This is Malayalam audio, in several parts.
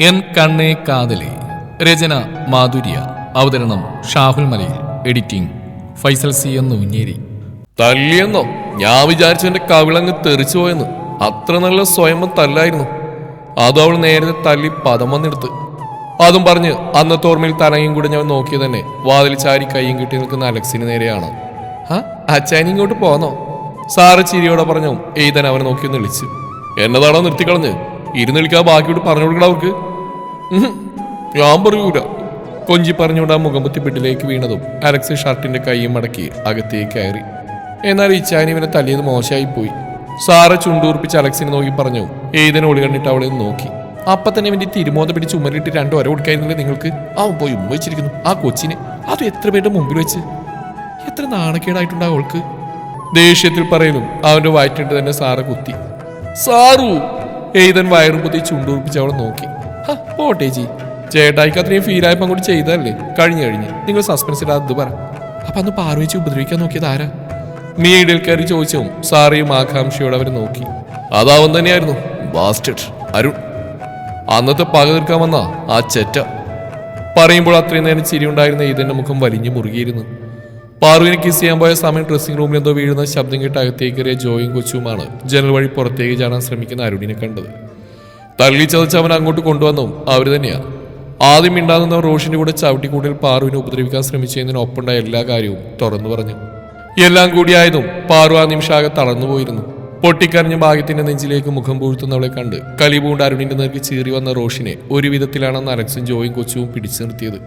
എൻ കണ്ണേ കാതലെ. രചന മാധുര്യ. അവതരണം ഷാഹുൽ മലയിൽ. എഡിറ്റിംഗ് ഫൈസൽ സി എന്ന് ഉഞ്ഞേരി തല്ലിയെന്നോ? ഞാൻ വിചാരിച്ചു എന്റെ കവിളങ്ങ് തെറിച്ചു പോയെന്ന്. അത്ര നല്ല സ്വയംഭം തല്ലായിരുന്നു. അതും അവൾ നേരത്തെ തല്ലി പദം വന്നെടുത്ത്. അതും പറഞ്ഞ് അന്നത്തെ ഓർമ്മയിൽ തനയും കൂടെ ഞാൻ നോക്കിയത് തന്നെ വാതിൽ ചാരി കൈയും കിട്ടി നിൽക്കുന്ന അലക്സിന് നേരെയാണ്. ആ അച്ചാനി ഇങ്ങോട്ട് പോന്നോ? സാറ് ചിരിയോടെ പറഞ്ഞു എയ്തൻ അവനെ നോക്കി ഒന്ന് എന്നതാണോ നിർത്തിക്കളഞ്ഞ്. ഇരുന്നിളിക്കാ ബാക്കിയോട് പറഞ്ഞു കൊടുക്കണ അവർക്ക്. ഞാൻ പറയൂല. കൊഞ്ചി പറഞ്ഞുകൊണ്ട് ആ മുഖംപുത്തി ബെഡിലേക്ക് വീണതും അലക്സ് ഷർട്ടിന്റെ കൈയും മടക്കി അകത്തേക്ക് കയറി. എന്നാൽ ഇച്ചാനി ഇവനെ തല്ലിയത് മോശമായി പോയി സാറ ചുണ്ടൂർപ്പിച്ച് അലക്സിനെ നോക്കി പറഞ്ഞു ഏതിനെ ഒളി കണ്ടിട്ട് അവളെ നോക്കി. അപ്പൊ തന്നെ ഇവന്റെ തിരുമോത പിടിച്ച് ഉമ്മലിട്ട് രണ്ടു വര കൊടുക്കായിരുന്നില്ലേ നിങ്ങൾക്ക്? അവൻ പോയി ഉമ്മ വെച്ചിരിക്കുന്നു. ആ കൊച്ചിനെ അത് എത്ര പേരുടെ മുമ്പിൽ വെച്ച്? എത്ര നാണക്കേടായിട്ടുണ്ടാവും അവൾക്ക്? ദേഷ്യത്തിൽ പറയുന്നു അവന്റെ വയറ്റിട്ട് തന്നെ സാറ കുത്തി. സാറു! എയ്തൻ വയറും കുത്തി ചുണ്ടൂർപ്പിച്ച് അവളെ നോക്കി. "ഹ, പോട്ടെ ജി ചേട്ടായിക്ക് അത്രയും ഫീലായപ്പം കൂടി ചെയ്തതല്ലേ? കഴിഞ്ഞു കഴിഞ്ഞ്. നിങ്ങൾ സസ്പെൻസ് ഇടാതെ പറ. അപ്പൊ അന്ന് പാർവിച്ച് ഉപദ്രവിക്കാൻ നോക്കിയത് ആരാ? നീ ഇടയിൽ കയറി ചോദിച്ചും സാറിയും ആകാംക്ഷയോടെ അവർ നോക്കി. അതാവൻ തന്നെയായിരുന്നു ബാസ്റ്റഡ് അരുൺ. അന്നത്തെ പക തീർക്കാൻ വന്ന ആ ചെറ്റ. പറയുമ്പോൾ അത്രയും നേരം ചിരി ഉണ്ടായിരുന്ന ഇതിന്റെ മുഖം വലിഞ്ഞു മുറുകിയിരുന്നു. പാർവിനെ കിസ് ചെയ്യാൻ പോയ സമയം ഡ്രസ്സിംഗ് റൂമിൽ എന്തോ വീഴുന്ന ശബ്ദം കേട്ട് അകത്തേക്ക് കയറിയ ജോയും കൊച്ചുമാണ്. ജനൽ വഴി പുറത്തേക്ക് ചാടാൻ ശ്രമിക്കുന്ന അരുണിനെ കണ്ടത്. തള്ളി ചതച്ച് അവൻ അങ്ങോട്ട് കൊണ്ടുവന്നു അവർ തന്നെയാണ്. ആദ്യം മിണ്ടാകുന്ന റോഷിന്റെ കൂടെ ചവിട്ടിക്കൂട്ടിൽ പാറുവിനെ ഉപദ്രവിക്കാൻ ശ്രമിച്ചതിന് ഒപ്പുണ്ടായ എല്ലാ കാര്യവും തുറന്നു പറഞ്ഞു. എല്ലാം കൂടിയായതും പാറു ആ നിമിഷാകെ തളർന്നു പോയിരുന്നു. പൊട്ടിക്കരഞ്ഞ ഭാഗ്യത്തിന്റെ നെഞ്ചിലേക്ക് മുഖം പൂഴ്ത്തുന്നവളെ കണ്ട് കലിപൂണ്ട് അരുണിന്റെ നേർക്ക് ചീറി വന്ന റോഷിനെ ഒരു വിധത്തിലാണ് അലക്സും ജോയും കൊച്ചുവും പിടിച്ചു നിർത്തിയത്.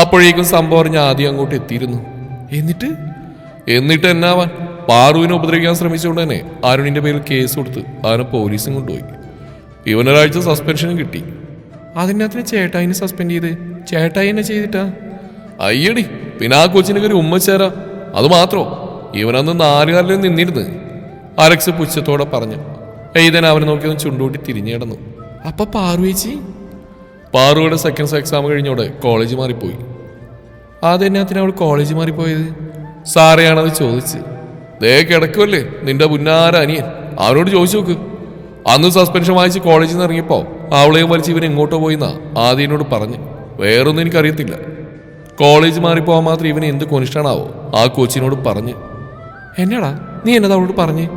അപ്പോഴേക്കും സംഭവം അറിഞ്ഞ് ആദ്യം അങ്ങോട്ട് എത്തിയിരുന്നു. എന്നിട്ട്? എന്നിട്ട് എന്നാവാൻ? പാറുവിനെ ഉപദ്രവിക്കാൻ ശ്രമിച്ചുകൊണ്ട് തന്നെ അരുണിന്റെ പേരിൽ കേസ് കൊടുത്ത് അവനെ പോലീസും കൊണ്ടുപോയി. ഇവനൊരാഴ്ച സസ്പെൻഷനും കിട്ടി. അതിനകത്തിന് ചേട്ടായിനെ സസ്പെൻഡ് ചെയ്ത്. ചേട്ടായി എന്നെ ചെയ്തിട്ടാ? അയ്യടി പിന്നെ ആ കൊച്ചിനൊക്കെ ഒരു ഉമ്മ ചേരാ. അത് മാത്രോ? ഇവനന്ന് നാലുകാലിൽ നിന്നിരുന്ന്. അലക്സ് പുച്ഛത്തോടെ പറഞ്ഞു. എയ്തൻ അവനെ നോക്കി ഒന്ന് ചുണ്ടൂട്ടി തിരിഞ്ഞു കിടന്നു. അപ്പൊ പാറുവേച്ചി പാറുവിടെ സെക്കൻഡ് എക്സാം കഴിഞ്ഞോടെ കോളേജ് മാറിപ്പോയി. അതെന്നാത്തിന് അവൾ കോളേജ് മാറിപ്പോയത്? സാറയാണത് ചോദിച്ച്. ദേ കിടക്കുമല്ലേ നിന്റെ പുന്നാര അനിയൻ. അവനോട് ചോദിച്ചു നോക്ക്. അന്ന് സസ്പെൻഷൻ വായിച്ച് കോളേജിൽ നിന്ന് ഇറങ്ങിയപ്പോ അവളെയും വലിച്ച് ഇവൻ എങ്ങോട്ടോ പോയിന്നാ ആദ്യനോട് പറഞ്ഞു. വേറൊന്നും എനിക്കറിയത്തില്ല. കോളേജ് മാറിപ്പോവാൻ മാത്രം ഇവന് എന്ത് കൊനിഷ്ടാണാവോ ആ കോച്ചിനോട് പറഞ്ഞ്. എന്നടാ നീ എന്നതാ അവളോട് പറഞ്ഞു?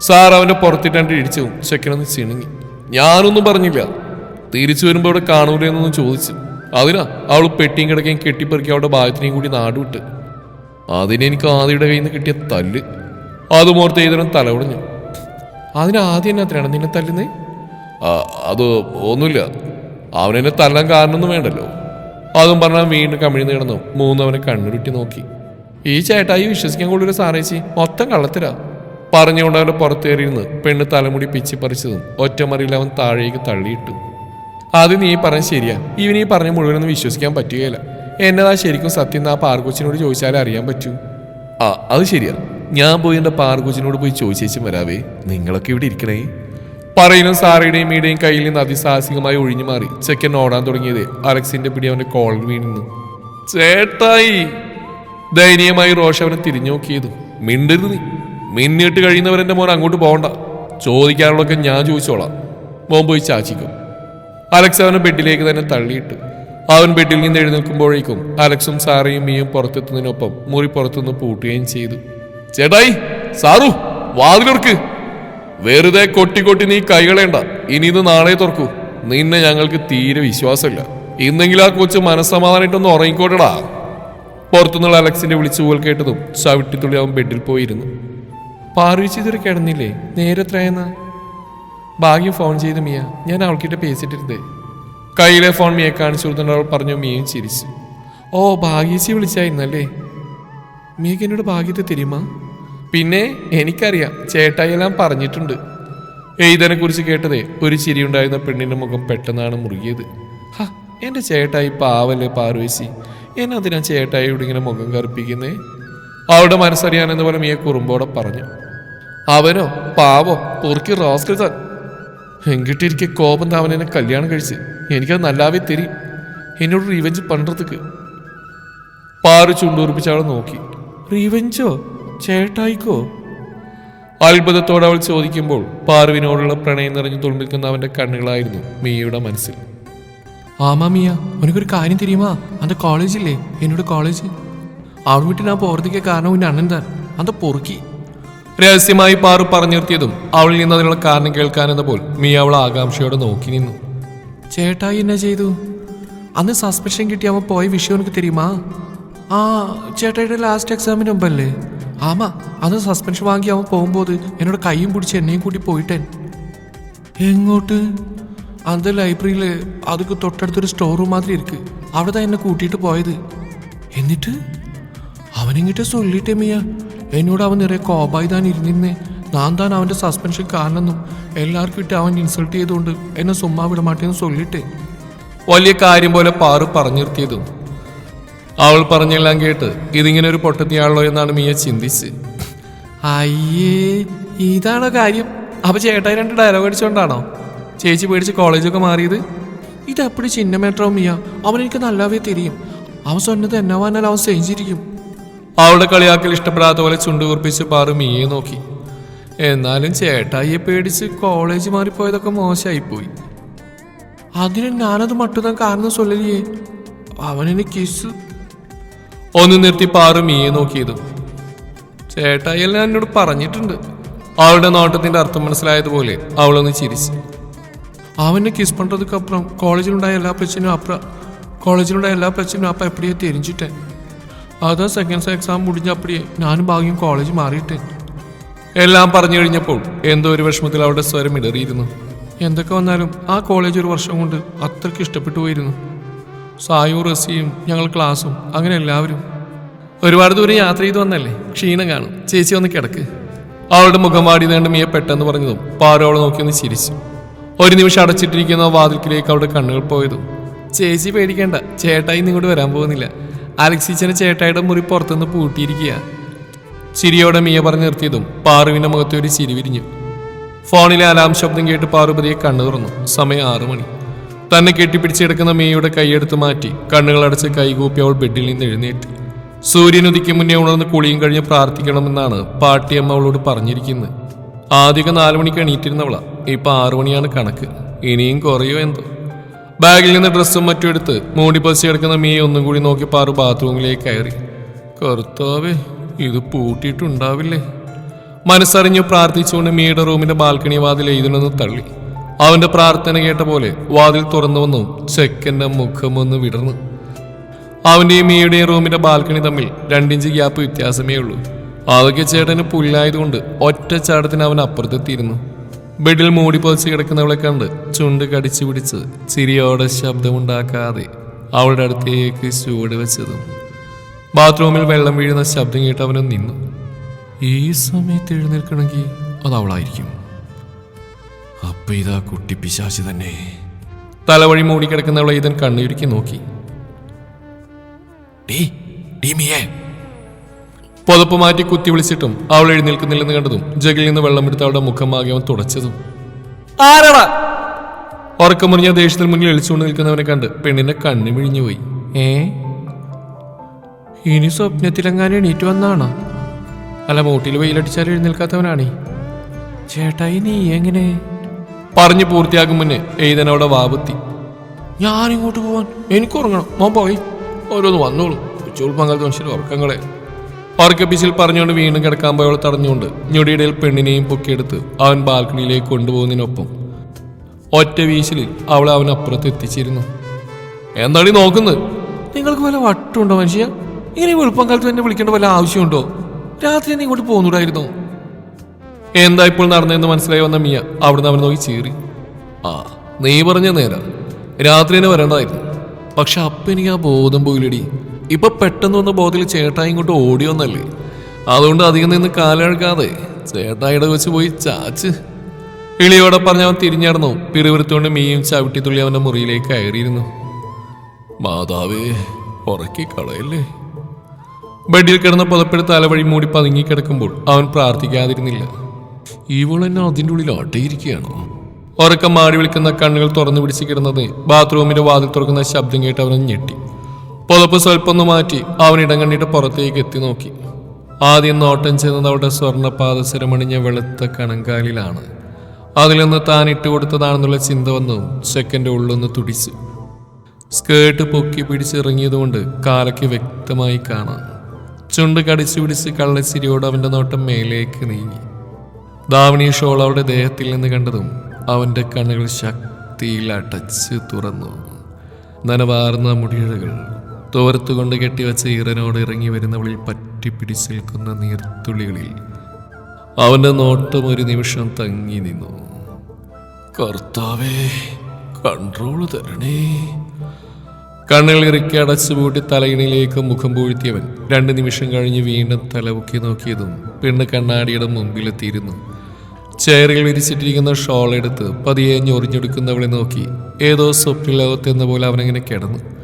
സാർ അവന്റെ പുറത്തിട്ടാണ്ട് ഇടിച്ചു ചെക്കനൊന്ന് ചിണുങ്ങി. ഞാനൊന്നും പറഞ്ഞില്ല. തിരിച്ചു വരുമ്പോൾ ഇവിടെ കാണൂലെന്നൊന്നും ചോദിച്ചു. അതിനാ അവൾ പെട്ടിയും കിടക്കുകയും കെട്ടിപ്പെറുക്കി അവളുടെ ഭാഗത്തിനെയും കൂടി നാടുവിട്ട്. അതിനെനിക്ക് ആദിയുടെ കയ്യിൽ നിന്ന് കിട്ടിയ തല്ല്. അതും ഓർത്ത് ഏതൊരു തലവിടഞ്ഞു അതിന് ആദ്യം എന്നാത്തിനാണ് നിന്നെ തല്ലുന്നേ? അത് ഒന്നുമില്ല. അവനെന്നെ തല്ലാൻ കാരണമൊന്നും വേണ്ടല്ലോ. അതും പറഞ്ഞാൽ വീണ്ടും കമിഴ്ന്ന് കിടന്നു. മൂന്നവനെ കണ്ണുരുട്ടി നോക്കി. ഈ ചേട്ടായി വിശ്വസിക്കാൻ കൊള്ളൊരു സാറേച്ചി മൊത്തം കള്ളത്തിലാ പറഞ്ഞുകൊണ്ട് അവന്റെ പുറത്തേറിയിരുന്ന് പെണ്ണ് തലമുടി പിച്ചിപ്പറിച്ചതും ഒറ്റമറിയിൽ അവൻ താഴേക്ക് തള്ളിയിട്ടു. അത് നീ പറഞ്ഞ ശരിയാ. ഇവൻ ഈ പറഞ്ഞ മുഴുവനൊന്നും വിശ്വസിക്കാൻ പറ്റുകയില്ല. എന്നതാ ശരിക്കും സത്യം ആ പാർക്കൊച്ചിനോട് ചോദിച്ചാലേ അറിയാൻ പറ്റൂ? ആ അത് ശരിയാ. ഞാൻ പോയി എന്റെ പാർക്കൊച്ചിനോട് പോയി ചോദിച്ചേച്ചും വരാവേ. നിങ്ങളൊക്കെ ഇവിടെ ഇരിക്കണേ. പറയുന്ന സാറയുടെയും മീടെയും കയ്യിൽ നിന്ന് അതിസാഹസികമായി ഒഴിഞ്ഞു മാറി. ചെക്കൻ ഓടാൻ തുടങ്ങിയത് അലക്സിന്റെ പിടി അവന്റെ കോളിൽ വീണു ചേട്ടായി! ദയനീയമായി റോഷ് അവനെ തിരിഞ്ഞു നോക്കിയതും. മിണ്ടരുത് നീ. മിന്നിട്ട് കഴിയുന്നവരെ മോൻ അങ്ങോട്ട് പോകണ്ട. ചോദിക്കാനുള്ളതൊക്കെ ഞാൻ ചോദിച്ചോളാം. മോൻ പോയി ചാച്ചിക്കും. അലക്സ് അവനെ ബെഡിലേക്ക് തന്നെ തള്ളിയിട്ടു. അവൻ ബെഡിൽ നിന്ന് എഴുന്നേൽക്കുമ്പോഴേക്കും അലക്സും സാറയും മീയും പുറത്തെത്തുന്നതിനൊപ്പം മുറി പുറത്തുനിന്ന് പൂട്ടുകയും ചെയ്തു. ചേട്ടായി സാറു വാതിലുർക്ക് വെറുതെ കൊട്ടി കൊട്ടി നീ കൈകളേണ്ട ഇനി ഇത് നാളെ തുറക്കൂ. നിന്നെ ഞങ്ങൾക്ക് തീരെ വിശ്വാസമില്ല. ഇന്നെങ്കിലും ആ കൊച്ചു മനസ്സമാധാനായിട്ടൊന്ന് ഉറങ്ങിക്കോട്ടടാ. പുറത്തുനിന്നുള്ള അലക്സിന്റെ വിളിച്ചുപോൽ കേട്ടതും ചവിട്ടിത്തുള്ളി അവൻ ബെഡിൽ പോയിരുന്നു. പാർവിച്ച് ഇതുവരെ കിടന്നില്ലേ? നേരെ എത്രയെന്നാ ഭാഗ്യം ഫോൺ ചെയ്ത് മിയ. ഞാൻ അവൾക്കിട്ട് പേസിട്ടിരുന്നേ കയ്യിലെ ഫോൺ മിയെ കാണിച്ചു കൊടുത്തിട്ട് അവൾ പറഞ്ഞു മിയയും ചിരിച്ചു. ഓ ഭാഗ്യച്ചി വിളിച്ചായിരുന്നല്ലേ? മിയക്ക് എന്നോട് ഭാഗ്യത്തെ തരുമാ? പിന്നെ എനിക്കറിയാം ചേട്ടായെല്ലാം പറഞ്ഞിട്ടുണ്ട്. എയ്തനെ കുറിച്ച് കേട്ടതേ ഒരു ചിരി ഉണ്ടായിരുന്ന പെണ്ണിന്റെ മുഖം പെട്ടെന്നാണ് മുറുകിയത്. ഹ എന്റെ ചേട്ടായി പാവല്ലേ പാർവേശി. എന്നതിനാ ചേട്ടായിയോട് ഇങ്ങനെ മുഖം കറുപ്പിക്കുന്നേ? അവളുടെ മനസ്സറിയാനെന്ന് പോലെ മിയ കുറുമ്പോടെ പറഞ്ഞു. അവനോ പാവോ പൊറുക്കി റോസ്കൽ വെങ്കിട്ടിരിക്കെ കോപം താവൻ എന്നെ കല്യാണം കഴിച്ച്. എനിക്കത് നല്ലാവേ തരും. എന്നോട് റീവെഞ്ച് പണ്ടത്തേക്ക്. പാറു ചുണ്ടുറപ്പിച്ച് അവളെ നോക്കി. റീവെഞ്ചോ ചേട്ടായിക്കോ? അത്ഭുതത്തോടെ അവൾ ചോദിക്കുമ്പോൾ പാറുവിനോടുള്ള പ്രണയം നിറഞ്ഞു തുളുമ്പിക്കുന്ന അവന്റെ കണ്ണുകളായിരുന്നു മിയയുടെ മനസ്സിൽ. ആമാ മിയ ഒരു കാര്യം തിരിയുമാ? അന്റെ കോളേജില്ലേ എന്നോട് കോളേജ് അവിടെ വീട്ടിൽ ഞാൻ പോറത്തേക്ക് കാരണം ഉന്നെ അണ്ണൻ താൻ. അന്ത പൊറുക്കി. രഹസ്യമായി പാറു പറഞ്ഞു നിർത്തിയതും അവളിൽ നിന്ന് അതിനുള്ള കാരണം കേൾക്കാനെന്നപ്പോൾ മീ അവൾ ആകാംക്ഷയോടെ നോക്കി നിന്നു. ചേട്ടായി എന്നെ ചെയ്തു? അന്ന് സസ്പെൻഷൻ കിട്ടി അവൻ പോയ വിഷയം എനിക്ക് തരുമാ. ആ ചേട്ടായിയുടെ ലാസ്റ്റ് എക്സാമിന് മുമ്പല്ലേ? ആമാ അന്ന് സസ്പെൻഷൻ വാങ്ങി അവൻ പോകുമ്പോൾ എന്നോട് കൈയും പിടിച്ച് എന്നെയും കൂട്ടി പോയിട്ടൻ. എങ്ങോട്ട്? അത് ലൈബ്രറിയിൽ അതൊക്കെ തൊട്ടടുത്തൊരു സ്റ്റോർ റൂം മാത്രം ഇരിക്ക്. അവിടെ തന്നെ കൂട്ടിയിട്ട് പോയത്. എന്നിട്ട്? അവനിങ്ങിട്ട് സൊല്ലിട്ടേ മിയ. എന്നോട് അവൻ നിറയെ കോപായി താൻ ഇരുന്നിരുന്നേ ഞാൻ താൻ അവന്റെ സസ്പെൻഷൻ കാരണമെന്നും എല്ലാവർക്കും ഇട്ട് അവൻ ഇൻസൾട്ട് ചെയ്തുകൊണ്ട് എന്നെ സുമ്മാ വിടമാട്ടേന്ന് ചൊല്ലിട്ടേ. വലിയ കാര്യം പോലെ പാറു പറഞ്ഞു നിർത്തിയതും. അവൾ പറഞ്ഞെല്ലാം കേട്ട് ഇതിങ്ങനെ ഒരു പൊട്ടത്തിയാണല്ലോ എന്നാണ് മിയ ചിന്തിച്ച്. അയ്യേ ഇതാണോ കാര്യം? അപ്പൊ ചേട്ടായി രണ്ട് ഡയലോഗ് അടിച്ചോണ്ടാണോ? ചേച്ചി പേടിച്ച് കോളേജൊക്കെ മാറിയത്? ഇത് അപ്പടി ചിന്ന മേട്ടോ മിയ? അവൻ എനിക്ക് നല്ലാവേ തിരിയും. അവൻ സ്വന്നത് എന്നാവാനാൽ അവൻ സെഞ്ചിരിക്കും അവളുടെ കളിയാക്കൽ ഇഷ്ടപ്പെടാത്ത പോലെ ചുണ്ടുകുറിപ്പിച്ച് പാറുമിയെ നോക്കി. എന്നാലും ചേട്ടായിയെ പേടിച്ച് കോളേജ് മാറിപ്പോയതൊക്കെ മോശമായിപ്പോയി. അതിന് ഞാനത് മട്ടുതാൻ കാരണം സൊല്ലലിയേ. അവനെ കിസ് ഒന്ന് നിർത്തി പാറുമിയെ നോക്കിയത്. ഞാൻ എന്നോട് പറഞ്ഞിട്ടുണ്ട്. അവളുടെ നോട്ടത്തിന്റെ അർത്ഥം മനസ്സിലായതുപോലെ അവളൊന്ന് ചിരിച്ചു. അവനെ കിസ് പണ്ടതുക്കപ്പുറം കോളേജിലുണ്ടായ എല്ലാ പ്രശ്നവും അപ്പുറം കോളേജിലുണ്ടായ എല്ലാ പ്രശ്നവും അപ്പം എപ്പോഴേ തിരിഞ്ഞിട്ടേ? അതാ സെക്കൻഡ് എക്സാം മുടിഞ്ഞ അപ്പടിയെ ഞാനും ഭാഗ്യം കോളേജ് മാറിയിട്ടെ. എല്ലാം പറഞ്ഞു കഴിഞ്ഞപ്പോൾ എന്തോ ഒരു വിഷമത്തിൽ അവിടെ സ്വരം ഇടറിയിരുന്നു. എന്തൊക്കെ വന്നാലും ആ കോളേജ് ഒരു വർഷം കൊണ്ട് അത്രയ്ക്ക് ഇഷ്ടപ്പെട്ടു പോയിരുന്നു. സായു റസിയും ഞങ്ങൾ ക്ലാസ്സും അങ്ങനെ എല്ലാവരും. ഒരുപാട് ദൂരം യാത്ര ചെയ്തു വന്നല്ലേ? ക്ഷീണം കാണും. ചേച്ചി ഒന്ന് കിടക്ക്. അവളുടെ മുഖം വാടി നേണ്ട മീയെ പെട്ടെന്ന് പറഞ്ഞതും പാറു അവളെ നോക്കിയൊന്ന് ചിരിച്ചു. ഒരു നിമിഷം അടച്ചിട്ടിരിക്കുന്ന വാതിൽക്കിലേക്ക് അവളുടെ കണ്ണുകൾ പോയതും. ചേച്ചി പേടിക്കേണ്ട. ചേട്ടായി ഇന്നിങ്ങോട്ട് വരാൻ പോകുന്നില്ല. അലക്സീച്ചനെ ചേട്ടായിയുടെ മുറി പുറത്തുനിന്ന് പൂട്ടിയിരിക്കുക. ചിരിയോടെ മിയ പറഞ്ഞു നിർത്തിയതും പാറുവിന്റെ മുഖത്ത് ഒരു ചിരി വിരിഞ്ഞു. ഫോണിലെ അലാം ശബ്ദം കേട്ട് പാർവതിയെ കണ്ണു തുറന്നു. സമയം ആറു മണി. തന്നെ കെട്ടിപ്പിടിച്ചെടുക്കുന്ന മിയയുടെ കൈയെടുത്ത് മാറ്റി കണ്ണുകൾ അടച്ച് കൈകൂപ്പി അവൾ ബെഡിൽ നിന്ന് എഴുന്നേറ്റ്. സൂര്യനുദിക്ക് മുന്നേ ഉണർന്ന് കുളിയും കഴിഞ്ഞ് പ്രാർത്ഥിക്കണമെന്നാണ് പാട്ടിയമ്മ അവളോട് പറഞ്ഞിരിക്കുന്നത്. ആദ്യമൊക്കെ നാലു മണിക്ക് എണീറ്റിരുന്നവളാ. ഇപ്പൊ ആറു മണിയാണ് കണക്ക്. ഇനിയും കുറയോ എന്തോ. ബാഗിൽ നിന്ന് ഡ്രസ്സും മറ്റും എടുത്ത് മൂടി പസി കിടക്കുന്ന മീ ഒന്നും കൂടി നോക്കി പാറു ബാത്റൂമിലേക്ക് കയറി. കർത്താവേ ഇത് പൂട്ടിയിട്ടുണ്ടാവില്ലേ? മനസ്സറിഞ്ഞു പ്രാർത്ഥിച്ചുകൊണ്ട് മീയുടെ റൂമിന്റെ ബാൽക്കണി വാതിൽ എഴുതണമെന്ന് തള്ളി. അവന്റെ പ്രാർത്ഥന കേട്ട പോലെ വാതിൽ തുറന്നു വന്നു ചെക്കന്റെ മുഖമൊന്ന് വിടർന്നു. അവന്റെയും മീയുടെയും റൂമിന്റെ ബാൽക്കണി തമ്മിൽ രണ്ടിഞ്ച് ഗ്യാപ്പ് വ്യത്യാസമേ ഉള്ളൂ അതൊക്കെ ചേട്ടന് പുല്ലായതുകൊണ്ട് ഒറ്റ ചാടത്തിന് അവൻ അപ്പുറത്തെത്തിയിരുന്നു. ബെഡിൽ മൂടി പൊതിച്ച് കിടക്കുന്നവളെ കണ്ട് ചുണ്ട് കടിച്ചു പിടിച്ച് ചിരിയോടെ ശബ്ദമുണ്ടാക്കാതെ അവളുടെ അടുത്തേക്ക് ചൂട് വെച്ചതും ബാത്റൂമിൽ വെള്ളം വീഴുന്ന ശബ്ദം കേട്ട് അവനും നിന്നു. ഈ സമയത്ത് എഴുന്നേൽക്കണമെങ്കിൽ അത് അവളായിരിക്കും. അപ്പൊ ഇതാ കുട്ടി പിശാശി തന്നെ. തലവഴി മൂടിക്കിടക്കുന്നവളെ ഇതൻ കണ്ണുരുക്കി നോക്കി. ഡീ ഡീ മിയേ. പുതപ്പ് മാറ്റി കുത്തി വിളിച്ചിട്ടും അവൾ എഴുന്നേൽക്കുന്നില്ലെന്ന് കണ്ടതും ജഗിൽ നിന്ന് വെള്ളമെടുത്ത് അവളുടെ മുഖമാകെ അവൻ തുടച്ചതും. ആരടാ? ഉറക്കം മുറിഞ്ഞ ദേഷ്യത്തിൽ മുന്നിൽ എളിച്ചുകൊണ്ട് നിൽക്കുന്നവനെ കണ്ട് പെണ്ണിന്റെ കണ്ണു മിഴിഞ്ഞുപോയി ഏ? ഇനി സ്വപ്നത്തിലെങ്ങാനും എണീറ്റ് വന്നാണോ? അല്ല മൂട്ടിൽ വെയിലടിച്ചാൽ എഴുന്നേൽക്കാത്തവനാണേ. ചേട്ടായി നീ എങ്ങനെ? പറഞ്ഞു പൂർത്തിയാകും മുന്നേ എഴുതൻ അവിടെ വാപത്തി ഞാൻ ഇങ്ങോട്ട് പോവാൻ എനിക്ക് ഉറങ്ങണം മോൻ പോയി. ഓരോന്ന് വന്നോളൂ. ഉച്ചോൾ പങ്കാളിത്ത മനുഷ്യർ ഉറക്കങ്ങളെ. ഉറക്കപ്പിച്ചിൽ പറഞ്ഞുകൊണ്ട് വീണ്ടും കിടക്കാൻ പോയവൾ തടഞ്ഞുകൊണ്ട് ഞൊടിയിടയിൽ പെണ്ണിനെയും പൊക്കിയെടുത്ത് അവൻ ബാൽക്കണിയിലേക്ക് കൊണ്ടുപോകുന്നതിനൊപ്പം ഒറ്റ വീശിൽ അവളെ അവൻ അപ്പുറത്ത് എത്തിച്ചിരുന്നു. എന്താണ് നോക്കുന്നത്? നിങ്ങൾക്ക് വല്ല വട്ടുണ്ടോ മനുഷ്യ? ഇങ്ങനെ വെളുപ്പം കാലത്ത് എന്നെ വിളിക്കേണ്ട വല്ല ആവശ്യമുണ്ടോ? രാത്രി എന്നെ ഇങ്ങോട്ട് പോകുന്നുണ്ടായിരുന്നു എന്താ ഇപ്പോൾ നടന്നതെന്ന് മനസ്സിലായി വന്ന മിയ അവിടുന്ന് അവൻ നോക്കി ചീറി. ആ നീ പറഞ്ഞ നേരം. രാത്രി തന്നെ വരേണ്ടതായിരുന്നു പക്ഷെ അപ്പം എനിക്ക് ആ ബോധം പോയില്ലടി. ഇപ്പൊ പെട്ടെന്ന് വന്ന ബോധത്തിൽ ചേട്ടായി ഇങ്ങോട്ട് ഓടിയൊന്നല്ലേ? അതുകൊണ്ട് അധികം നിന്ന് കാലഴക്കാതെ ചേട്ടായിടെ വെച്ച് പോയി ചാച്ച്. ഇളിയോടെ പറഞ്ഞ് അവൻ തിരിഞ്ഞടന്നു. പിറുവിറുത്തുകൊണ്ട് മീയും ചവിട്ടി തുള്ളി അവന്റെ മുറിയിലേക്ക് കയറിയിരുന്നു. മാതാവേ ഉറക്കി കളയല്ലേ? ബെഡിൽ കിടന്ന പുതപ്പെടുത്ത് തലവഴി മൂടി പതുങ്ങി കിടക്കുമ്പോൾ അവൻ പ്രാർത്ഥിക്കാതിരുന്നില്ല. ഇവൾ എന്നെ അതിന്റെ ഉള്ളിൽ അടയിരിക്കുകയാണോ ഉറക്കം മാടി വിളിക്കുന്ന കണ്ണുകൾ തുറന്നു പിടിച്ച് കിടന്നത് ബാത്റൂമിന്റെ വാതിൽ തുറക്കുന്ന ശബ്ദം കേട്ട് അവനെ ഞെട്ടി. പുതപ്പ് സ്വൽപ്പൊന്ന് മാറ്റി അവൻ ഇടം കണ്ടിട്ട് പുറത്തേക്ക് എത്തി നോക്കി. ആദ്യം നോട്ടം ചെന്നത് അവളുടെ സ്വർണ പാദസരമണിഞ്ഞ വെളുത്ത കണങ്കാലിലാണ്. അതിലൊന്ന് താൻ ഇട്ടുകൊടുത്തതാണെന്നുള്ള ചിന്ത വന്നു സെക്കൻഡ് ഉള്ളൊന്ന് തുടിച്ചു. സ്കേർട്ട് പൊക്കി പിടിച്ചിറങ്ങിയതുകൊണ്ട് കാലയ്ക്ക് വ്യക്തമായി കാണാം. ചുണ്ട് കടിച്ചു പിടിച്ച് കള്ളച്ചിരിയോട് അവന്റെ നോട്ടം മേലേക്ക് നീങ്ങി. ദാവണി ഷോൾ അവളുടെ ദേഹത്തിൽ നിന്ന് കണ്ടതും അവന്റെ കണ്ണുകൾ ശക്തിയിൽ അടച്ച് തുറന്നു. നനവാർന്ന മുടിയിഴകൾ തോരത്തുകൊണ്ട് കെട്ടിവെച്ച ഈറനോട് ഇറങ്ങി വരുന്നവളിൽ പറ്റിപ്പിടിച്ച് നിൽക്കുന്ന നീർത്തുള്ളികളിൽ അവന്റെ നോട്ടം ഒരു നിമിഷം തങ്ങി നിന്നു. കർത്താവേ കൺട്രോൾ തരണേ. കണ്ണുകൾ ഇറുക്കി അടച്ചുപൂട്ടി തലയിണിലേക്ക് മുഖം പൂഴ്ത്തിയവൻ രണ്ട് നിമിഷം കഴിഞ്ഞ് വീണ്ടും തലവുക്കി നോക്കിയതും പെണ്ണ് കണ്ണാടിയുടെ മുമ്പിലെത്തിയിരുന്നു. ചെയറിൽ വിരിച്ചിട്ടിരിക്കുന്ന ഷോൾ എടുത്ത് പതിയെ ഞൊറിഞ്ഞെടുക്കുന്നവളെ നോക്കി ഏതോ സ്വപ്നലോകത്തെന്ന പോലെ അവനങ്ങനെ കിടന്നു.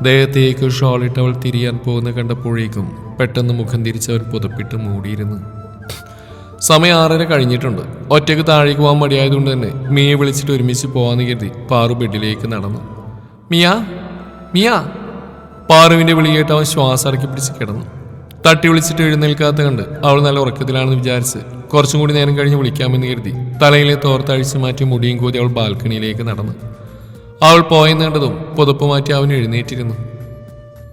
ദേഹത്തേക്ക് ഷോളിട്ട് അവൾ തിരിയാൻ പോകുന്ന കണ്ടപ്പോഴേക്കും പെട്ടെന്ന് മുഖം തിരിച്ചവൻ പുതപ്പിട്ട് മൂടിയിരുന്നു. സമയം ആറര കഴിഞ്ഞിട്ടുണ്ട്. ഒറ്റയ്ക്ക് താഴേക്ക് പോകാൻ മടിയായതുകൊണ്ട് തന്നെ മിയെ വിളിച്ചിട്ട് ഒരുമിച്ച് പോകാമെന്ന് കരുതി പാറു ബെഡിലേക്ക് നടന്നു. മിയ മിയ. പാറുവിന്റെ വിളി കേട്ട് അവൻ ശ്വാസം ഇറക്കി പിടിച്ച് കിടന്നു. തട്ടി വിളിച്ചിട്ട് എഴുന്നേൽക്കാത്ത കണ്ട് അവൾ നല്ല ഉറക്കത്തിലാണെന്ന് വിചാരിച്ച് കുറച്ചും കൂടി നേരം കഴിഞ്ഞ് വിളിക്കാമെന്ന് കരുതി തലയിലെ തോർത്തഴിച്ച് മാറ്റി മുടിയും കൂതി അവൾ ബാൽക്കണിയിലേക്ക് നടന്നു. അവൾ പോയെന്നേണ്ടതും പുതപ്പ് മാറ്റി അവൻ എഴുന്നേറ്റിരുന്നു.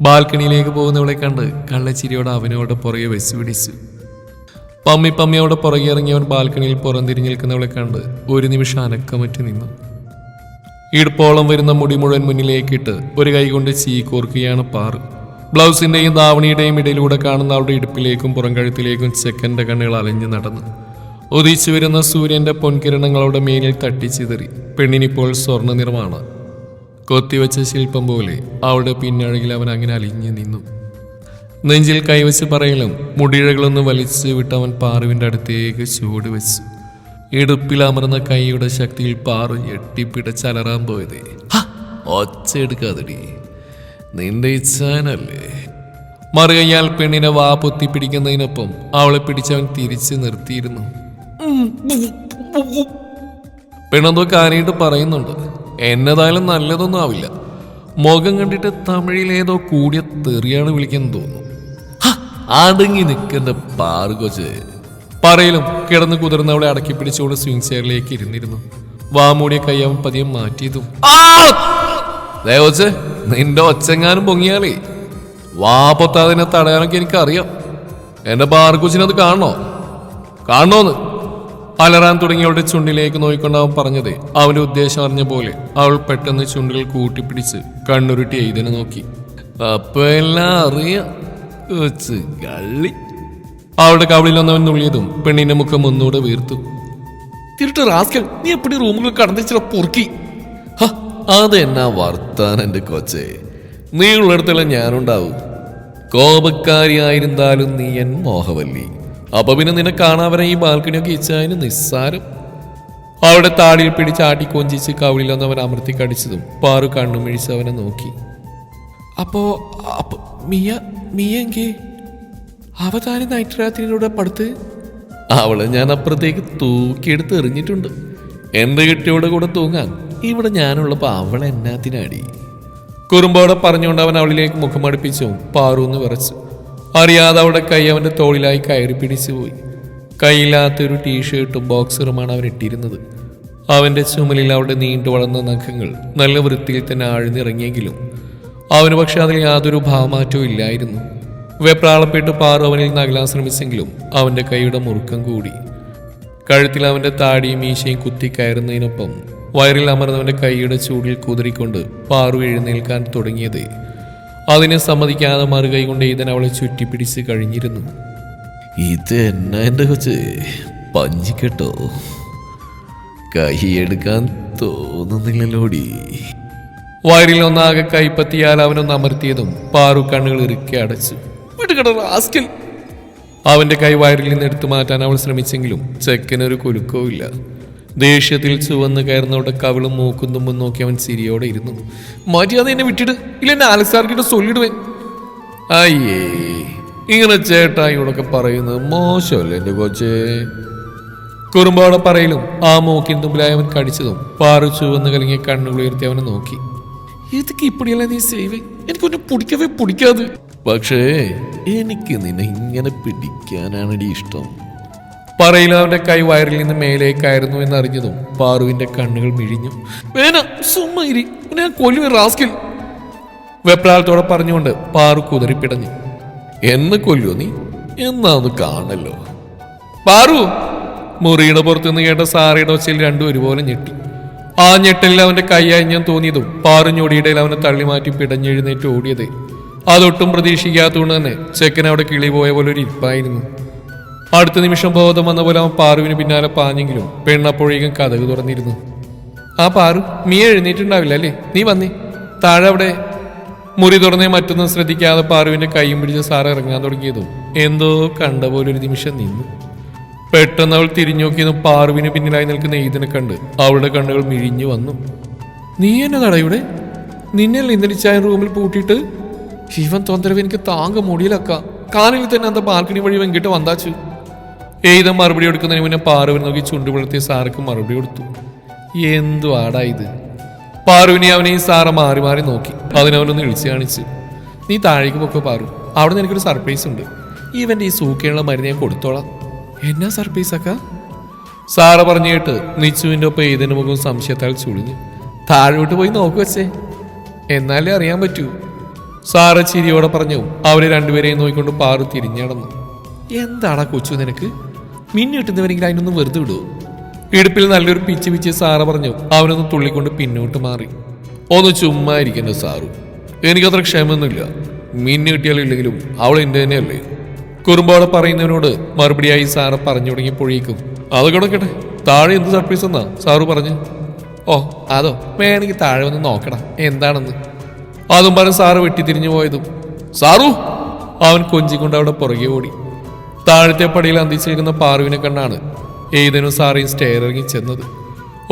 ബാൽക്കണിയിലേക്ക് പോകുന്നവളെ കണ്ട് കള്ളച്ചിരിയോടെ അവനോട് പുറകെ വെച്ച് പിടിച്ചു. പമ്മി പമ്മിയോടെ പുറകെ ഇറങ്ങിയവൻ ബാൽക്കണിയിൽ പുറംതിരിഞ്ഞ് നിൽക്കുന്നവളെ കണ്ട് ഒരു നിമിഷം അനക്കമറ്റി നിന്നു. ഇടുപ്പോളം വരുന്ന മുടി മുഴുവൻ മുന്നിലേക്കിട്ട് ഒരു കൈകൊണ്ട് കൊണ്ട് ചീ കോർക്കുകയാണ് പാറ്. ബ്ലൗസിന്റെയും ധാവണിയുടെയും ഇടയിലൂടെ കാണുന്ന അവളുടെ ഇടുപ്പിലേക്കും പുറംകഴുത്തിലേക്കും ചെക്കന്റെ കണ്ണുകൾ അലഞ്ഞു നടന്നു. ഉദിച്ചു വരുന്ന സൂര്യന്റെ പൊൻകിരണങ്ങളുടെ മേലിൽ തട്ടിച്ചിതറി. പെണ്ണിനിപ്പോൾ സ്വർണ നിറമാണ് കൊത്തിവെച്ച ശില്പം പോലെ അവളുടെ പിന്നഴകിൽ അവൻ അങ്ങനെ അലിഞ്ഞു നിന്നു. നെഞ്ചിൽ കൈവച്ച് പറയലും മുടിഴകളൊന്ന് വലിച്ചു അവൻ പാറുവിന്റെ അടുത്തേക്ക് ചൂട് വെച്ചു. ഇടുപ്പിൽ അമർന്ന കൈയുടെ ശക്തിയിൽ പാറു ഞെട്ടിപ്പിടച്ചലറാൻ പോയത്. ഒച്ച എടുക്കാതെടി. നിന്റെ ഇച്ഛാനല്ലേ? മറുകയ്യാൽ പെണ്ണിനെ വാ പൊത്തി പിടിക്കുന്നതിനൊപ്പം അവളെ പിടിച്ചവൻ തിരിച്ചു നിർത്തിയിരുന്നു. പെണ്ണെന്തോ കാര്യമായിട്ട് പറയുന്നുണ്ട്. എന്നതായാലും നല്ലതൊന്നും ആവില്ല. മുഖം കണ്ടിട്ട് തമിഴിലേതോ കൂടിയ തെറിയാണ് വിളിക്കാൻ തോന്നുന്നു. അടങ്ങി നിൽക്കുന്ന പാറുകൊച്ച് പറയലും കിടന്ന് കുതിർന്നവളെ അടക്കി പിടിച്ചുകൊണ്ട് സ്വിംഗ് ചെയറിലേക്ക് ഇരുന്നിരുന്നു. വാമൂടിയ കൈ അവൻ പതിയെ മാറ്റിയതും. ദേവച്ച് നിന്റെ ഒച്ചങ്ങാനും പൊങ്ങിയാലേ വാ പൊത്താതിനെ തടയാനൊക്കെ എനിക്കറിയാം. എന്റെ അത് കാണണോ? കാണണോന്ന്. അലറാൻ തുടങ്ങിയവളുടെ ചുണ്ടിലേക്ക് നോക്കിക്കൊണ്ട് അവൻ പറഞ്ഞത് അവന്റെ ഉദ്ദേശം അറിഞ്ഞ പോലെ അവൾ പെട്ടെന്ന് ചുണ്ടുകൾ കൂട്ടിപ്പിടിച്ച് കണ്ണുരുട്ടി എഴുതിന് നോക്കി. അപ്പൊ എല്ലാം അറിയാം. അവളുടെ കവളിൽ ഒന്നവൻ നുള്ളിയതും പെണ്ണിന്റെ മുഖം ഒന്നുകൂടെ വീർത്തു. തിരുട്ട് റാസ്കൽ നീ എപ്പടി റൂമുകൾ കടന്നിച്ചിട പൊറുക്കി? അതെന്നാ വർത്താൻ എന്റെ കൊച്ചേ. നീ ഉള്ളിടത്തെല്ലാം ഞാനുണ്ടാവും. കോപക്കാരിയായിരുന്നാലും നീ എൻ മോഹവല്ലി. അപ്പൊ പിന്നെ നിന്നെ കാണാവരെ ഈ ബാൽക്കണിയൊക്കെ ഇച്ചായാലും നിസ്സാരം. അവിടെ താടിയിൽ പിടിച്ച് ആട്ടി കൊഞ്ചിച്ച് കവിളിൽ അവൻ അമർത്തി കടിച്ചതും പാറു കണ്ണു മിഴിച്ച് അവനെ നോക്കി. അപ്പോ മിയ മിയ എങ്കേ? നൈറ്റ് രാത്രിയിലൂടെ പടുത്ത്? അവളെ ഞാൻ അപ്പുറത്തേക്ക് തൂക്കിയെടുത്ത് എറിഞ്ഞിട്ടുണ്ട്. എന്റെ കെട്ടിയോടെ കൂടെ തൂങ്ങാൻ? ഇവിടെ ഞാനുള്ളപ്പോ അവൾ എന്നാത്തിനാടി കുറുമ്പോടെ പറഞ്ഞുകൊണ്ട് അവൻ അവളിലേക്ക് മുഖം അടുപ്പിച്ചു പാറൂന്ന് വിറച്ചു. അറിയാതെ അവിടെ കൈ അവന്റെ തോളിലായി കയറി പിടിച്ചു പോയി. കൈയില്ലാത്തൊരു ടീഷർട്ടും ബോക്സറുമാണ് അവൻ ഇട്ടിരുന്നത്. അവന്റെ ചുമലിൽ അവിടെ നീണ്ടു വളർന്ന നഖങ്ങൾ നല്ല വൃത്തിയിൽ തന്നെ ആഴ്ന്നിറങ്ങിയെങ്കിലും അവന് പക്ഷെ അതിൽ യാതൊരു ഭാവമാറ്റവും ഇല്ലായിരുന്നു. വെപ്രാളപ്പെട്ട് പാറു അവനിൽ നകലാൻ ശ്രമിച്ചെങ്കിലും അവന്റെ കൈയുടെ മുറുക്കം കൂടി. കഴുത്തിൽ അവന്റെ താടിയും മീശയും കുത്തി കയറുന്നതിനൊപ്പം വയറിൽ അമർന്നവന്റെ കൈയുടെ ചൂടിൽ കുതിരിക്കൊണ്ട് പാറു എഴുന്നേൽക്കാൻ തുടങ്ങിയത് അതിനെ സമ്മതിക്കാതെ മറുകൈ കൊണ്ട് ഈതൻ അവളെ ചുറ്റിപ്പിടിച്ച് കഴിഞ്ഞിരുന്നു. ഇത് എന്നാ എന്റെ കൊച്ച്? പഞ്ചിക്കെട്ടോ കൈയെടുക്കാൻ തോന്നുന്നില്ലല്ലോടി. വയറിൽ ഒന്നാകെ കൈപ്പത്തിയാൽ അവനൊന്ന് അമർത്തിയതും പാറു കണ്ണുകൾ ഇറുക്കി അടച്ചു. റാസ്കിൽ. അവന്റെ കൈ വയറിൽ നിന്ന് എടുത്തു മാറ്റാൻ അവൾ ശ്രമിച്ചെങ്കിലും ചെക്കനൊരു കുലുക്കവും ഇല്ല ദേഷ്യത്തിൽ ചുവന്ന് കയറുന്നവിടെ കവിളും മൂക്കും തുമ്പും നോക്കി അവൻ സിരിയോടെ ഇരുന്നു. മര്യാദ എന്നെ വിട്ടിട്ട് ഇല്ല എന്നെ ആലക്സാർക്കിട്ട് സൊല്ലിടുവേ. അയ്യേ ഇങ്ങനെ ചേട്ടായിയോടൊക്കെ പറയുന്നത് മോശമല്ലേ എന്റെ കൊച്ചേ. കുറുമ്പോടെ പറയലും ആ മൂക്കിൻ തുമ്പിലായി അവൻ കടിച്ചതും പാറു ചുവന്ന് കലങ്ങിയ കണ്ണുകൾ ഉയർത്തി അവനെ നോക്കി. ഇതൊക്കെ ഇപ്പടിയല്ല നീ സേവ്? എനിക്കൊന്നും പിടിക്കവേ പിടിക്കാതെ. പക്ഷേ എനിക്ക് നിന്നെ ഇങ്ങനെ പിടിക്കാനാണ് ഇഷ്ടം. പറയില്ല അവന്റെ കൈ വയറിൽ നിന്ന് മേലേക്കായിരുന്നു എന്നറിഞ്ഞതും പാറുവിന്റെ കണ്ണുകൾ മിഴിഞ്ഞു. വേന സുമ്മരി ഞാൻ കൊല്ലുവ റാസ്കിൽ. വെപ്രാളത്തോടെ പറഞ്ഞുകൊണ്ട് പാറു കുതിറിപ്പിടഞ്ഞു എന്ന് കൊല്ലുവോ നീ? എന്നാ ഒന്ന് കാണല്ലോ. പാറു! മുറിയുടെ പുറത്തുനിന്ന് കേട്ട സാറയുടെ ഒച്ചയിൽ രണ്ടും ഒരുപോലെ ഞെട്ടി. ആ ഞെട്ടലിൽ അവന്റെ കൈ അഞ്ഞാൻ തോന്നിയതും പാറു ഞൊടിയിടയിൽ അവനെ തള്ളി മാറ്റി പിടഞ്ഞെഴുന്നേറ്റ് ഓടിയത്. അതൊട്ടും പ്രതീക്ഷിക്കാത്തതുകൊണ്ട് തന്നെ ചെക്കൻ അവിടെ കിളി പോയ പോലെ ഒരു ഇരിപ്പായിരുന്നു. അടുത്ത നിമിഷം ബോധം വന്ന പോലെ അവൻ പാറുവിന് പിന്നാലെ പാഞ്ഞെങ്കിലും പെണ്ണപ്പോഴേക്കും കഥക് തുറന്നിരുന്നു. ആ പാറു നീ എഴുന്നേറ്റുണ്ടാവില്ല അല്ലേ? നീ വന്നേ. താഴെ അവിടെ മുറി തുറന്നേ മറ്റൊന്നും ശ്രദ്ധിക്കാതെ പാറുവിന്റെ കൈയും പിടിച്ച് സാറ് ഇറങ്ങാൻ തുടങ്ങിയതും എന്തോ കണ്ട പോലെ ഒരു നിമിഷം നിന്നു. പെട്ടെന്ന് അവൾ തിരിഞ്ഞു നോക്കിയതും പാറുവിന് പിന്നിലായി നിൽക്കുന്ന ഈതിനെ കണ്ട് അവളുടെ കണ്ണുകൾ മിഴിഞ്ഞു വന്നു. നീ എന്നതാടാ ഇവിടെ? നിന്നെ ഇന്നലിച്ചായ റൂമിൽ പൂട്ടിയിട്ട് ശിവൻ തൊന്തരവ് എനിക്ക് താങ്ക മുടിയിലക്ക. കാലിൽ തന്നെ അന്ത ബാൽക്കണി വഴി വെങ്കിട്ട് വന്നാച്ചു ഏതം മറുപടി കൊടുക്കുന്നതിന് മുന്നേ പാറുവിനെ നോക്കി ചുണ്ടുപിളർത്തിയ സാർക്ക് മറുപടി കൊടുത്തു. എന്തു ആടാ ഇത്. പാറുവിനെ ഈ സാറ മാറി മാറി നോക്കി. അതിനവനൊന്ന് ഇളിച്ചു കാണിച്ച്. നീ താഴേക്ക് പൊക്കോ പാറു. അവിടെ നിന്ന് എനിക്കൊരു സർപ്രൈസ് ഉണ്ട്. ഇവന്റെ ഈ സൂക്കയുള്ള മരുന്ന് ഞാൻ കൊടുത്തോളാം. എന്നാ സർപ്രൈസ് അക്ക സാറ പറഞ്ഞു കേട്ട് നിച്ചുവിന്റെ ഒപ്പം ഏതിന് മുഖം സംശയത്താൽ ചുളിഞ്ഞു. താഴോട്ട് പോയി നോക്കു വച്ചേ. എന്നാലേ അറിയാൻ പറ്റൂ. സാറ ചിരിയോടെ പറഞ്ഞു അവരെ രണ്ടുപേരെയും നോക്കിക്കൊണ്ട് പാറു തിരിഞ്ഞടന്നു എന്താടാ കൊച്ചു നിനക്ക്? മിന്നി കിട്ടുന്നവരെങ്കിൽ അതിനൊന്നും വെറുതെ വിടുവോ ഇടുപ്പിൽ നല്ലൊരു പിച്ച് പിച്ച് സാറ പറഞ്ഞു. അവനൊന്ന് തുള്ളിക്കൊണ്ട് പിന്നോട്ട് മാറി. ഒന്ന് ചുമ്മാ ഇരിക്കുന്നു സാറു. എനിക്കത്ര ക്ഷമയൊന്നുമില്ല. മിന്നു കിട്ടിയാലില്ലെങ്കിലും അവൾ എന്റെ തന്നെയല്ലേ. കുറുമ്പോടെ പറയുന്നവനോട് മറുപടിയായി സാറ് പറഞ്ഞു തുടങ്ങിയപ്പോഴേക്കും അത് കിടക്കട്ടെ താഴെ എന്ത് സർപ്രൈസ് എന്നാ സാറു പറഞ്ഞു? ഓ അതോ. വേണമെങ്കിൽ താഴെ ഒന്ന് നോക്കടാ എന്താണെന്ന്. അതും പറഞ്ഞ് സാറ് വെട്ടിത്തിരിഞ്ഞു പോയതും. സാറു! അവൻ കൊഞ്ചിക്കൊണ്ട് അവിടെ പുറകെ ഓടി. താഴത്തെ പടിയിൽ അന്തിച്ചിരിക്കുന്ന പാറുവിനെ കണ്ടാണ് ഏതിനും സാറേയും സ്റ്റെയർ ഇറങ്ങി ചെന്നത്.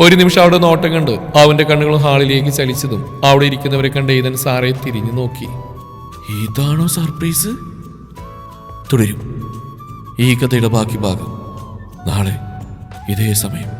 ഒരു നിമിഷം അവിടെ നോട്ടം കണ്ട് അവന്റെ കണ്ണുകൾ ഹാളിലേക്ക് ചലിച്ചതും അവിടെ ഇരിക്കുന്നവരെ കണ്ട് ഏതൻ സാറേ തിരിഞ്ഞു നോക്കി. ഇതാണോ സർപ്രൈസ്? തുടരും. ഈ കഥയുടെ ബാക്കി ഭാഗം നാളെ ഇതേ സമയം.